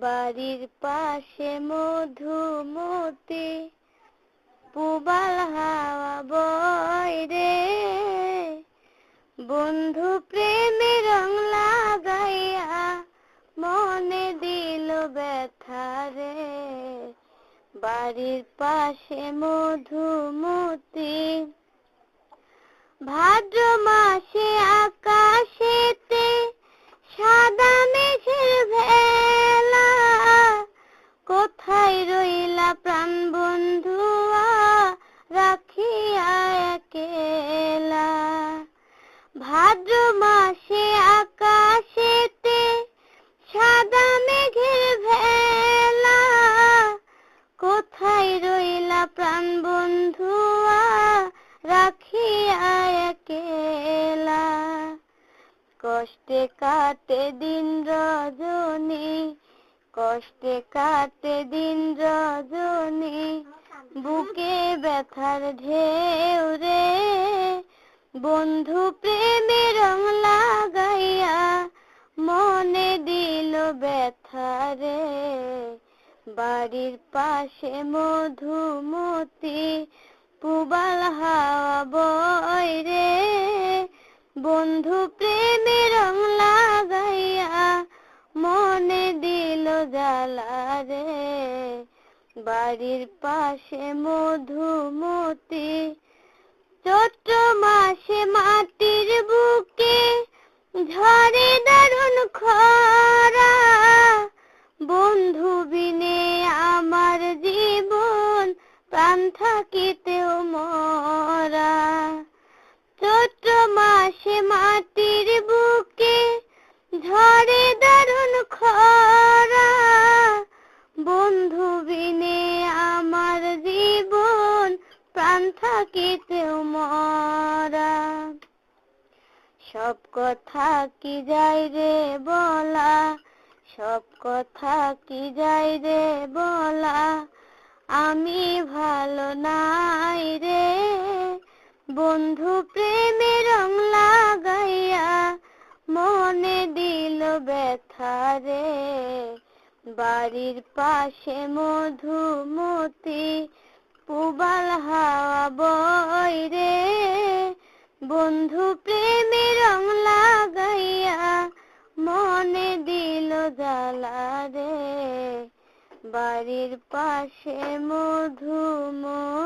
বাড়ির পাশে মধুমতি পুবাল হাওয়া বয় রে। বন্ধু প্রেমে রং লাগাইয়া মনে দিল ব্যথা রে। বাড়ির পাশে মধুমতি ভাদ্র মাসে রাখিয়া একেলা। কষ্টে কাটে দিন রজনী, কষ্টে কাটে দিন রজনী। বুকে ব্যথার ঢেউ রে, বন্ধু প্রেমে রং লাগাইয়া মনে দিল ব্যথা রে। বাড়ির পাশে মধুমতি পুবাল হাওয়া বয় রে। বন্ধু প্রেমে রং লাগাইয়া মনে দিল জ্বালা রে। বাড়ির পাশে মধুমতি চৈত্র প্রাণ থাকিতেও মরা। চৈত্র মাসে মাটির বুকে ঝরে দারুণ খরা। বন্ধু বিনে আমার জীবন প্রাণ থাকিতেও মরা। সব কথা কি যাই রে বলা? সব কথা কি যাই রে বলা? আমি ভালো নাই রে। বন্ধু প্রেমে রং লাগাইয়া মনে দিল ব্যথা রে। বাড়ির পাশে মধুমতি, পুবাল হাওয়া বই রে। বন্ধু প্রেমে রং লাগাইয়া মনে দিল জ্বালা রে। বাড়ির পাশে মধুমতি